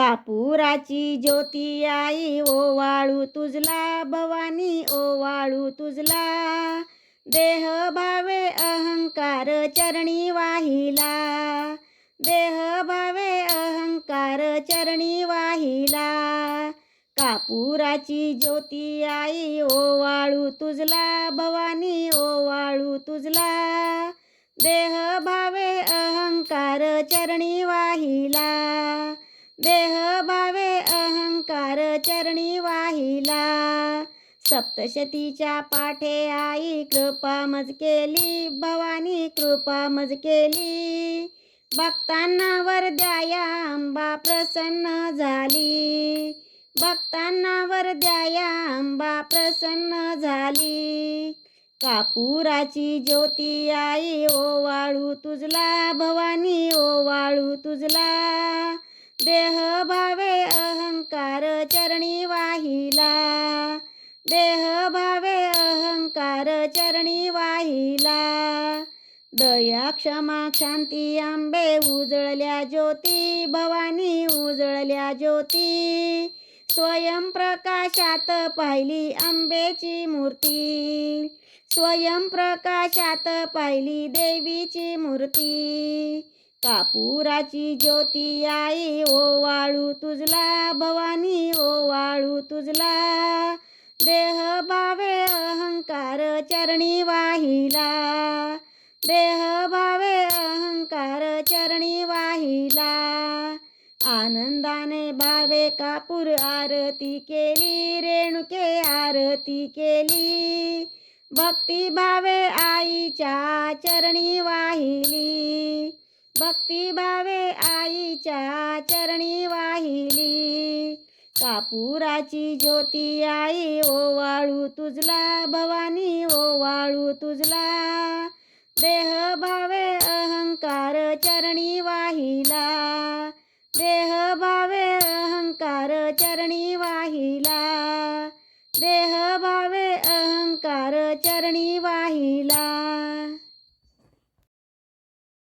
कापुराची ज्योती आई ओवाळू तुझला भवानी ओवाळू तुझला. देह भावे अहंकार चरणी वाहिला. देह भावे अहंकार चरणी वाहिला. कापुराची ज्योती आई ओवाळू तुझला भवानी ओवाळू तुझला. देह भावे अहंकार चरणी वाहिला. देह भावे अहंकार चरणी वाहिला. सप्तशतीच्या पाठे आई कृपा मज केली भवानी कृपा मज केली. भक्तांना वरद्याया अंबा प्रसन्न झाली. भक्तांना वरद्याया अंबा प्रसन्न झाली. कापुराची ज्योती आई ओवाळू तुझला भवानी ओवाळू तुझला. देह भावे अहंकार चरणी वाहिला. देह भावे अहंकार चरणी वाहिला. दया क्षमा शांती आंबे उजळल्या ज्योती भवानी उजळल्या ज्योती. स्वयंप्रकाशात पाहिली आंबेची मूर्ती. स्वयंप्रकाशात पाहिली देवीची मूर्ती. कापुराची ज्योती आई ओवाळू तुझला भवानी ओवाळू तुझला. देह भावे अहंकार चरणी वाहिला. देह भावे अहंकार चरणी वाहिला. आनंदाने भावे कापूर आरती केली रेणुके आरती केली. भक्ती भावे आईच्या चरणी वाहिली. भक्ती भावे आईच्या चरणी वाहिली. कापुराची ज्योती आई ओवाळू तुझला भवानी ओवाळू तुझला. देह भावे अहंकार चरणी वाहिला. देह भावे अहंकार चरणी वाहिला. देह भावे अहंकार चरणी वाहिला.